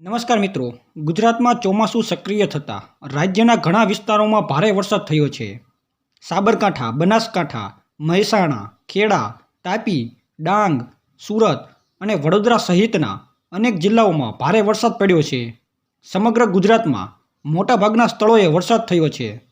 નમસ્કાર મિત્રો. ગુજરાતમાં ચોમાસું સક્રિય થતાં રાજ્યના ઘણા વિસ્તારોમાં ભારે વરસાદ થયો છે. સાબરકાંઠા, બનાસકાંઠા, મહેસાણા, ખેડા, તાપી, ડાંગ, સુરત અને વડોદરા સહિતના અનેક જિલ્લાઓમાં ભારે વરસાદ પડ્યો છે. સમગ્ર ગુજરાતમાં મોટાભાગના સ્થળોએ વરસાદ થયો છે.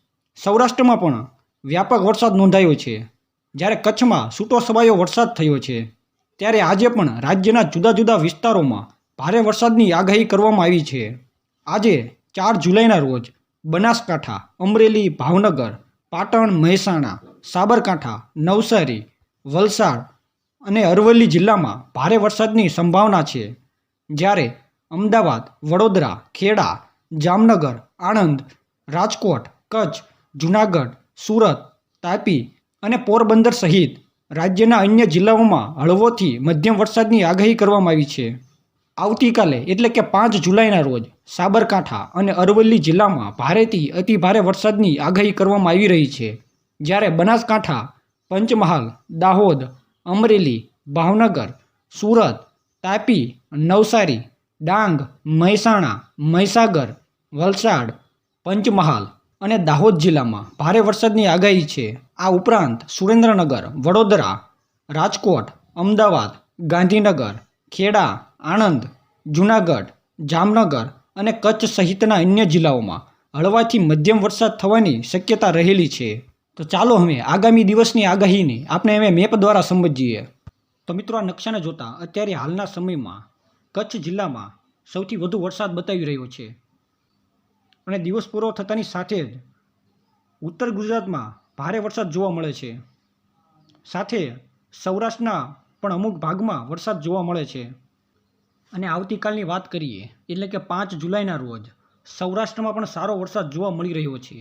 સૌરાષ્ટ્રમાં પણ વ્યાપક વરસાદ નોંધાયો છે. જ્યારે કચ્છમાં છૂટો છવાયો વરસાદ થયો છે. ત્યારે આજે પણ રાજ્યના જુદા જુદા વિસ્તારોમાં ભારે વરસાદની આગાહી કરવામાં આવી છે. આજે ચાર જુલાઈના રોજ બનાસકાંઠા, અમરેલી, ભાવનગર, પાટણ, મહેસાણા, સાબરકાંઠા, નવસારી, વલસાડ અને અરવલ્લી જિલ્લામાં ભારે વરસાદની સંભાવના છે. જ્યારે અમદાવાદ, વડોદરા, ખેડા, જામનગર, આણંદ, રાજકોટ, કચ્છ, જૂનાગઢ, સુરત, તાપી અને પોરબંદર સહિત રાજ્યના અન્ય જિલ્લાઓમાં હળવોથી મધ્યમ વરસાદની આગાહી કરવામાં આવી છે. આવતીકાલે, એટલે કે પાંચ જુલાઈના રોજ, સાબરકાંઠા અને અરવલ્લી જિલ્લામાં ભારેથી અતિ ભારે વરસાદની આગાહી કરવામાં આવી રહી છે. જ્યારે બનાસકાંઠા, પંચમહાલ, દાહોદ, અમરેલી, ભાવનગર, સુરત, તાપી, નવસારી, ડાંગ, મહેસાણા, મહીસાગર, વલસાડ, પંચમહાલ અને દાહોદ જિલ્લામાં ભારે વરસાદની આગાહી છે. આ ઉપરાંત સુરેન્દ્રનગર, વડોદરા, રાજકોટ, અમદાવાદ, ગાંધીનગર, ખેડા આણંદ, જૂનાગઢ, જામનગર અને કચ્છ સહિતના અન્ય જિલ્લાઓમાં હળવાથી મધ્યમ વરસાદ થવાની શક્યતા રહેલી છે. તો ચાલો હવે આગામી દિવસની આગાહીને આપણે હવે મેપ દ્વારા સમજીએ. તો મિત્રો, આ નકશાને જોતા અત્યારે હાલના સમયમાં કચ્છ જિલ્લામાં સૌથી વધુ વરસાદ બતાવી રહ્યો છે. અને દિવસ પૂરો થતાની સાથે જ ઉત્તર ગુજરાતમાં ભારે વરસાદ જોવા મળે છે. સાથે સૌરાષ્ટ્રના પણ અમુક ભાગમાં વરસાદ જોવા મળે છે. અને આવતીકાલની વાત કરીએ, એટલે કે પાંચ જુલાઈના રોજ સૌરાષ્ટ્રમાં પણ સારો વરસાદ જોવા મળી રહ્યો છે.